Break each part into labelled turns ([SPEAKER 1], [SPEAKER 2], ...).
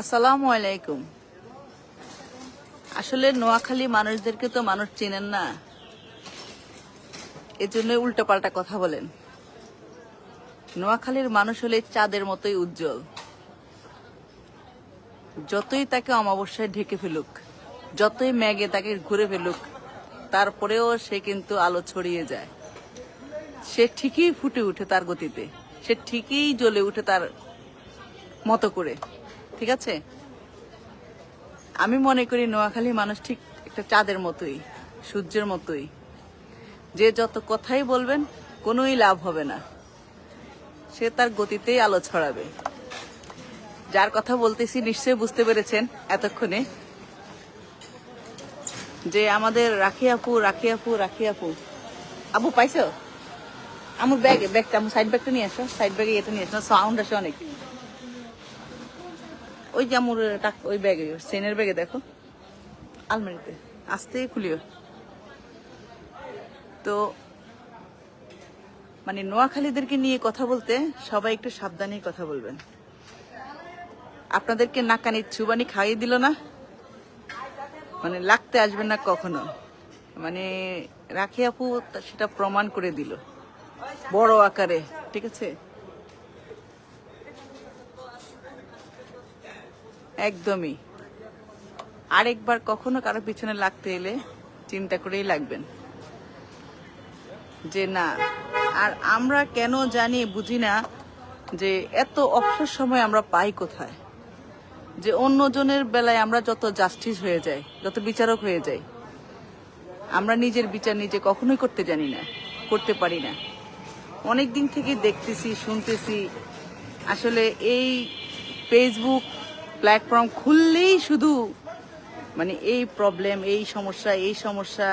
[SPEAKER 1] আসসালামু আলাইকুম। আসলে নোয়াখালী মানুষদেরকে তো মানুষ চেনেন না। এজন্য উল্টো পাল্টা কথা বলেন। নোয়াখালীর মানুষ হলে চাঁদের মতোই উজ্জ্বল। যতই তাকে অমাবস্যায় ঢেকে ফেলুক, যতই ম্যাগে তাকে ঘুরে ফেলুক, তারপরেও সে কিন্তু আলো ছড়িয়ে যায়। সে ঠিকই ফুটে উঠে তার গতিতে। সে ঠিকই জ্বলে উঠে তার মতো করে। ঠিক আছে? আমি মনে করি নোয়াখালী মানুষ ঠিক একটা চাঁদের মতোই, সূর্যের মতোই। যে যত কথাই বলবেন, কোনোই লাভ হবে না। সে তার গতিতেই আলো ছড়াবে। যার কথা বলতেছি নিশ্চয়ই বুঝতে পেরেছেন এতক্ষণে। যে আমাদের রাখি আপু রাখি আপু রাখি আপু। আবু, পাইছো? আমার ব্যাগে, ব্যাগটা আমার সাইড ব্যাগটা নিয়ে আসো সাইড ব্যাগে এটা নিয়ে আসো সাউন্ড আসে অনেক। ওই টাক- ওই ব্যাগে, সেনের ব্যাগে দেখো। আলমারিতে, আসতে খুলিও। তো মানে নোয়াখালীদেরকে নিয়ে কথা বলতে সবাই একটু সাবধানে কথা বলবেন। আপনাদেরকে নাকানি চুবানি খাইয়ে দিল না? মানে লাগতে আসবেন না কখনো? মানে রাখি আপু সেটা প্রমাণ করে দিল। বড় আকারে, ঠিক আছে? একদমই। আরেকবার কখনো কারও পিছনে লাগতে এলে চিন্তা করেই লাগবেন। যে না, আর আমরা কেন জানি, বুঝি না যে এত অবসর সময় আমরা পাই কোথায়। যে অন্যজনের বেলায় আমরা যত জাস্টিস হয়ে যাই, যত বিচারক হয়ে যাই, আমরা নিজের বিচার নিজে কখনোই করতে জানি না, করতে পারি না। অনেক দিন থেকে দেখতেছি, শুনতেছি, আসলে এই ফেসবুক প্ল্যাটফর্ম খুললেই শুধু মানে এই প্রবলেম এই সমস্যা এই সমস্যা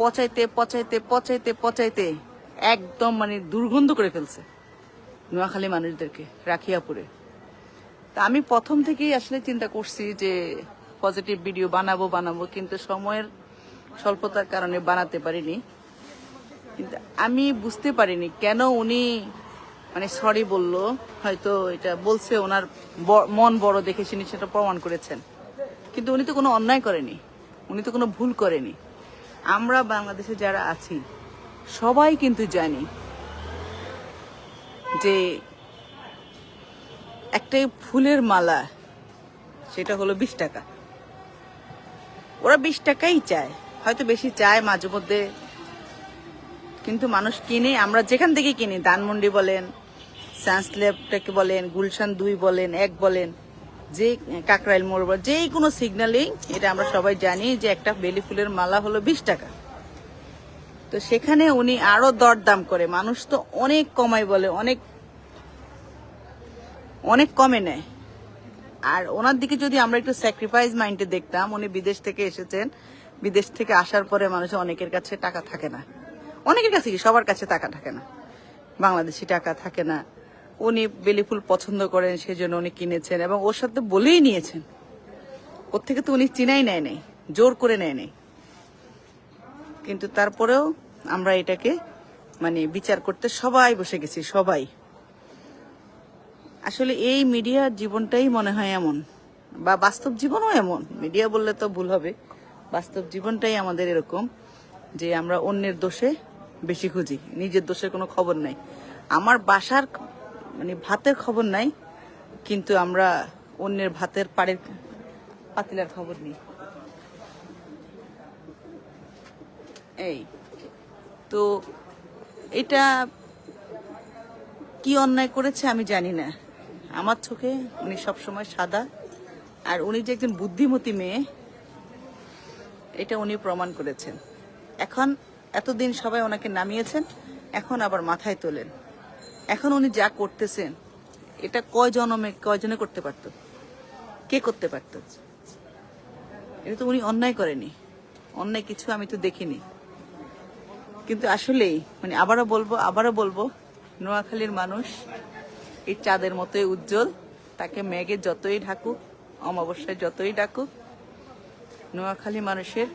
[SPEAKER 1] পচাইতে পচাইতে পচাইতে পচাইতে একদম মানে দুর্গন্ধ করে ফেলছে নোয়াখালী মানুষদেরকে, রাখিয়াপুরে। তা আমি প্রথম থেকেই আসলে চিন্তা করছি যে পজিটিভ ভিডিও বানাবো বানাবো, কিন্তু সময়ের স্বল্পতার কারণে বানাতে পারিনি। কিন্তু আমি বুঝতে পারিনি কেন উনি মানে সরি বলল, হয়তো এটা বলছে ওনার মন বড় দেখে তিনি সেটা প্রমাণ করেছেন। কিন্তু উনি তো কোনো অন্যায় করেনি, উনি তো কোনো ভুল করেনি। আমরা বাংলাদেশে যারা আছি, সবাই কিন্তু জানি যে একটা ফুলের মালা, সেটা হলো বিশ টাকা। ওরা বিশ টাকাই চায়, হয়তো বেশি চায় মাঝে মধ্যে। কিন্তু মানুষ কিনে, আমরা যেখান থেকে কিনি, ধানমন্ডি বলেন সানস্লেপটাকে বলেন, গুলশান দুই বলেন, এক বলেন, যে কাকরাইল মোড় যে কোনো সিগন্যালেই এটা আমরা সবাই জানি যে একটা বেলি ফুলের মালা হলো বিশ টাকা। তো সেখানে উনি আরও দরদাম করে, মানুষ তো অনেক কমাই বলে, অনেক অনেক কমে নেয়। আর ওনার দিকে যদি আমরা একটু স্যাক্রিফাইস মাইন্ডে দেখতাম, উনি বিদেশ থেকে এসেছেন, বিদেশ থেকে আসার পরে মানুষের অনেকের কাছে টাকা থাকে না। অনেকের কাছে কি? সবার কাছে টাকা থাকে না। বাংলাদেশি টাকা থাকে না। উনি বেলি ফুল পছন্দ করেন, সেজন্য উনি কিনেছেন এবং ওর সাথে বলেই নিয়েছেন। ওর থেকে তো উনি চিনাই নেয় নাই, জোর করে নেয় নাই। কিন্তু তারপরেও আমরা এটাকে মানে বিচার করতে সবাই বসে গেছি, সবাই। আসলে এই মিডিয়ার জীবনটাই মনে হয় এমন, বা বাস্তব জীবনও এমন। মিডিয়া বললে তো ভুল হবে। বাস্তব জীবনটাই আমাদের এরকম যে আমরা অন্যের দোষে বেশি খুঁজি, নিজের দোষের কোনো খবর নাই। আমার বাসার মানে ভাতের খবর নাই, কিন্তু আমরা অন্যের ভাতের পাড়ের পাতিলার খবর নিই। এই, তো এটা কি অন্যায় করেছে আমি জানি না। আমার চোখে উনি সবসময় সাদা, আর উনি যে একজন বুদ্ধিমতী মেয়ে, এটা উনি প্রমাণ করেছেন। এখন এতদিন সবাই ওনাকে নামিয়েছেন, এখন আবার মাথায় তোলেন। এখন উনি যা করতেছেন, এটা কয় জনমে কয়জনে করতে পারত? কে করতে পারত? এটা তো উনি অন্যায় করেনি। অন্যায় কিছু আমি তো দেখিনি। কিন্তু আসলেই মানে আবারও বলব আবারও বলব, নোয়াখালীর মানুষ এই চাঁদের মতোই উজ্জ্বল। তাকে মেঘে যতই ঢাকুক, অমাবস্যায় যতই ডাকুক, নোয়াখালী মানুষের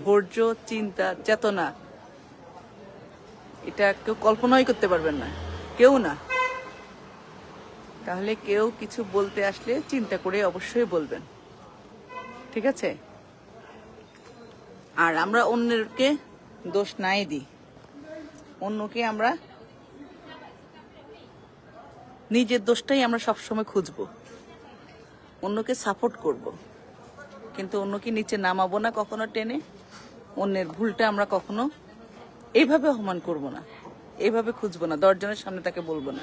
[SPEAKER 1] ধৈর্য, চিন্তা, চেতনা, এটা কেউ কল্পনাই করতে পারবেন না। কেউ না। তাহলে কেউ কিছু বলতে আসলে চিন্তা করে অবশ্যই বলবেন। ঠিক আছে? আর আমরা অন্যকে দোষ নাই দিই। অন্যকে আমরা নিজের দোষটাই আমরা সবসময় খুঁজবো। অন্যকে সাপোর্ট করব। কিন্তু অন্যকে নিচে নামাবো না কখনো টেনে। অন্যের ভুলটা আমরা কখনো এইভাবে অপমান করব না। এইভাবে খুঁজবো না দশজনের সামনে তাকে বলব না।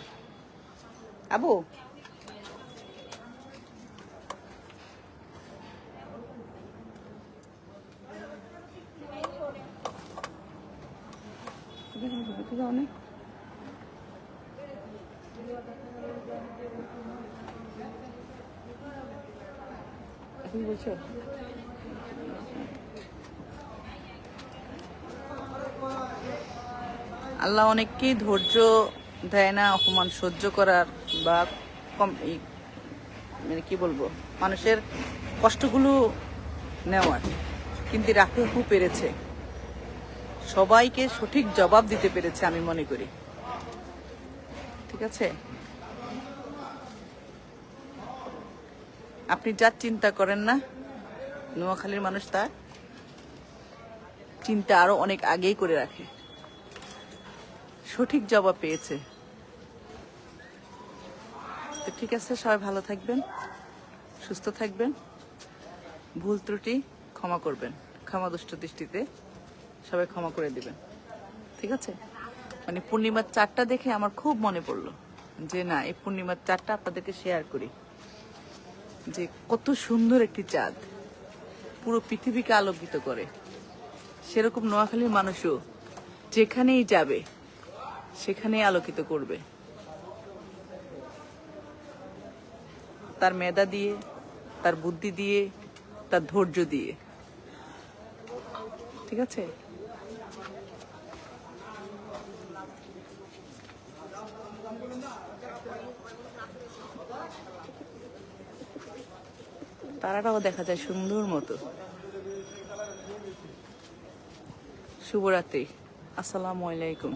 [SPEAKER 1] আবু? অনেক বলছো আল্লাহ অনেককেই ধৈর্য দেয় না, অপমান সহ্য করার বা কম মানে কি বলব, মানুষের কষ্টগুলো নেওয়ার। কিন্তু রাফিহু পেরেছে। সবাইকে সঠিক জবাব দিতে পেরেছে আমি মনে করি। ঠিক আছে? আপনি যা চিন্তা করেন না, নোয়াখালীর মানুষ তার চিন্তা আরও অনেক আগেই করে রাখে। সঠিক জবাব পেয়েছে। তো ঠিক আছে, সবাই ভালো থাকবেন, সুস্থ থাকবেন, ভুল ত্রুটি ক্ষমা করবেন, ক্ষমা দুষ্ট দৃষ্টিতে সবাই ক্ষমা করে দিবেন। ঠিক আছে? মানে পূর্ণিমার চারটা দেখে আমার খুব মনে পড়ল যে না, এই পূর্ণিমার চারটা আপনাদেরকে শেয়ার করি। যে কত সুন্দর একটি চাঁদ, পুরো পৃথিবীকে আলোকিত করে। সেরকম নোয়াখালীর মানুষও যেখানেই যাবে সেখানেই আলোকিত করবে। তার মেধা দিয়ে, তার বুদ্ধি দিয়ে, তার ধৈর্য দিয়ে। ঠিক আছে? তারাটাও দেখা যায় সুন্দর মতো। শুভরাত্রি। আসসালামু আলাইকুম।